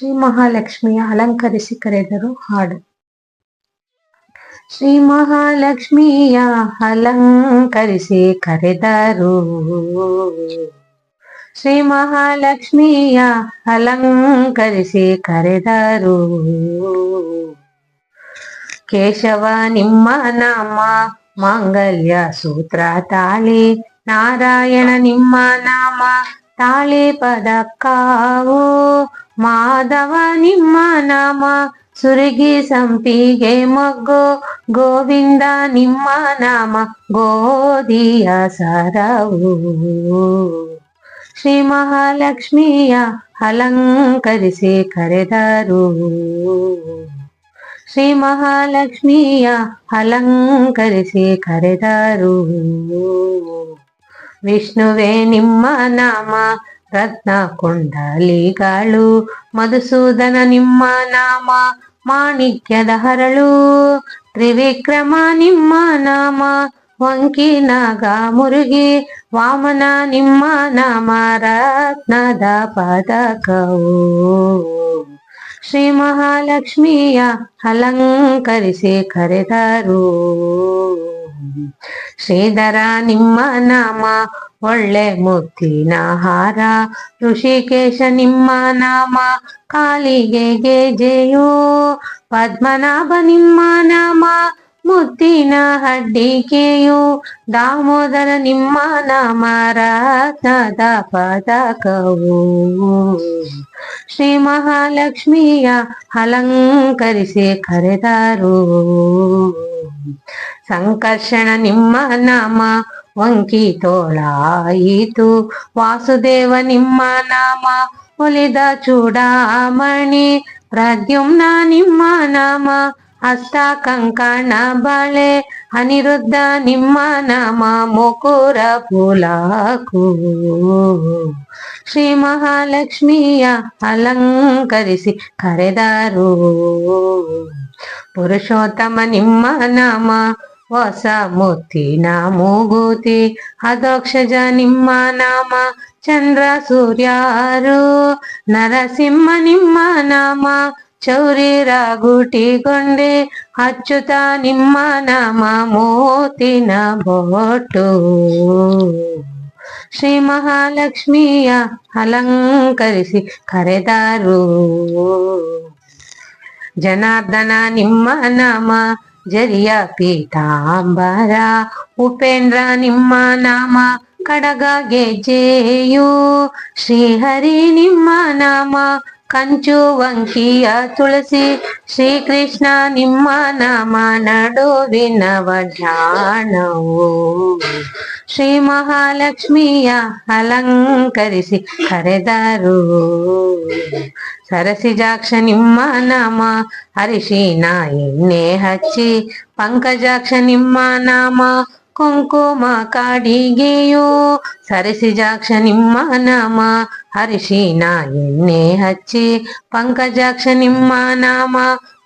ಶ್ರೀ ಮಹಾಲಕ್ಷ್ಮಿಯ ಅಲಂಕರಿಸಿ ಕರೆದರು ಹಾಡು. ಶ್ರೀ ಮಹಾಲಕ್ಷ್ಮಿಯ ಅಲಂಕರಿಸಿ ಕರೆದರು. ಶ್ರೀ ಮಹಾಲಕ್ಷ್ಮಿಯ ಅಲಂಕರಿಸಿ ಕರೆದರು. ಕೇಶವ ನಿಮ್ಮ ನಾಮ, ಮಾಂಗಲ್ಯ ಸೂತ್ರ ತಾಳಿ. ನಾರಾಯಣ ನಿಮ್ಮ ನಾಮ, ತಾಳಿ ಪದಕ್ಕಾವು. ಮಾಧವ ನಿಮ್ಮ ನಾಮ ಸುರಗಿ ಸಂಪಿಗೆ ಮಗ್ಗು ಗೋವಿಂದ ನಿಮ್ಮ ನಾಮ ಗೋಧಿಯ ಸರವು ಶ್ರೀ ಮಹಾಲಕ್ಷ್ಮಿಯ ಅಲಂಕರಿಸಿ ಕರೆದರು ಶ್ರೀ ಮಹಾಲಕ್ಷ್ಮಿಯ ಅಲಂಕರಿಸಿ ಕರೆದರು ವಿಷ್ಣುವೇ ನಿಮ್ಮ ನಾಮ ರತ್ನ ಕುಂಡಲಿಗಳು ಮಧುಸೂದನ ನಿಮ್ಮ ನಾಮ, ಮಾಣಿಕ್ಯದ ಹರಳು. ತ್ರಿವಿಕ್ರಮ ನಿಮ್ಮ ನಾಮ ವಂಕಿನಾಗ ಮುರುಗಿ, ವಾಮನ ನಿಮ್ಮ ನಾಮ, ರತ್ನದ ಪದಕವು. ಶ್ರೀ ಮಹಾಲಕ್ಷ್ಮಿಯ ಅಲಂಕರಿಸಿ ಕರೆದರು. ಶ್ರೀಧರ ನಿಮ್ಮ ನಾಮ ಒಳ್ಳೆ ಮುತ್ತಿನ ಹಾರ. ಋಷಿಕೇಶ ನಿಮ್ಮ ನಾಮ, ಕಾಲಿಗೆ ಗೆಜೆಯೋ. ಪದ್ಮನಾಭ ನಿಮ್ಮ ನಾಮ ಮುತ್ತಿನ ಹಡ್ಡಿಕೆಯು ದಾಮೋದರ ನಿಮ್ಮ ನಾಮ, ರತ್ನದ ಪದಕವು. ಶ್ರೀ ಮಹಾಲಕ್ಷ್ಮಿಯ ಅಲಂಕರಿಸಿ ಕರೆದರು. ಸಂಕರ್ಷಣ ನಿಮ್ಮ ನಾಮ ವಂಕಿ ತೋಳಾಯಿತು ವಾಸುದೇವ ನಿಮ್ಮ ನಾಮ, ಒಲಿದ ಚೂಡಾಮಣಿ. ಪ್ರದ್ಯುಮ್ನ ನಿಮ್ಮ ನಾಮ ಹಸ್ತ ಕಂಕಣ ಬಳೆ. ಅನಿರುದ್ಧ ನಿಮ್ಮ ನಾಮ, ಮುಕುರ ಪುಲಾಕು. ಶ್ರೀ ಮಹಾಲಕ್ಷ್ಮಿಯ ಅಲಂಕರಿಸಿ ಕರೆದರು. ಪುರುಷೋತ್ತಮ ನಿಮ್ಮ ನಾಮ ಹೊಸ ಮುತ್ತಿನ ಮೂಗುತಿ ಅದೋಕ್ಷಜ ನಿಮ್ಮ ನಾಮ, ಚಂದ್ರ ಸೂರ್ಯಾರು ನರಸಿಂಹ ನಿಮ್ಮ ನಾಮ, ಚೌರಿ ರಾಗುಟಿಗೊಂಡೆ ಅಚ್ಚುತ ನಿಮ್ಮ ನಾಮ, ಮೋತಿನ ಬೋಟು. ಶ್ರೀ ಮಹಾಲಕ್ಷ್ಮಿಯ ಅಲಂಕರಿಸಿ ಕರೆದರು. ಜನಾರ್ದನ ನಿಮ್ಮ ನಾಮ ಜರಿಯ ಪೀತಾಂಬರ ಉಪೇಂದ್ರ ನಿಮ್ಮ ನಾಮ ಕಡಗ ಗೆಜೆಯು ಶ್ರೀಹರಿ ನಿಮ್ಮ ನಾಮ ಕಂಚು ವಂಕಿಯ ತುಳಸಿ. ಶ್ರೀಕೃಷ್ಣ ನಿಮ್ಮ ನಾಮ ನಡುವಿನ ವಡ್ಯಾಣವು ಶ್ರೀ ಮಹಾಲಕ್ಷ್ಮಿಯ ಅಲಂಕರಿಸಿ ಕರೆದರು ಸರಸಿಜಾಕ್ಷ ನಿಮ್ಮ ನಾಮ ಅರಿಶಿನ ಎಣ್ಣೆ ಹಚ್ಚಿ ಪಂಕಜಾಕ್ಷ ನಿಮ್ಮ ನಾಮ ಕುಂಕುಮ ಕಾಡಿಗೆಯೋ ಸರಸಿಜಾಕ್ಷ ನಿಮ್ಮ ನಾಮ ಅರಿಶಿನ ಎಣ್ಣೆ ಹಚ್ಚಿ ಪಂಕಜಾಕ್ಷ ನಿಮ್ಮ ನಾಮ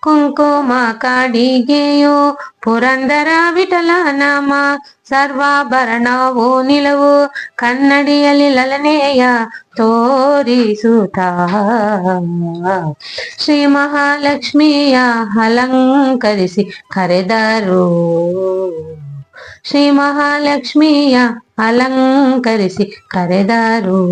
ಕುಂಕುಮ ಕಾಡಿಗೆಯೋ ಪುರಂದರ ವಿಠಲ ನಾಮ ಸರ್ವಾಭರಣವು ನಿಲವು ಕನ್ನಡಿಯಲ್ಲಿ ಲಲನೆಯ ತೋರಿಸುತ್ತ ಶ್ರೀ ಮಹಾಲಕ್ಷ್ಮಿಯ ಅಲಂಕರಿಸಿ ಕರೆದರು ಶ್ರೀ ಮಹಾಲಕ್ಷ್ಮಿಯ ಅಲಂಕರಿಸಿ ಕರೆದರು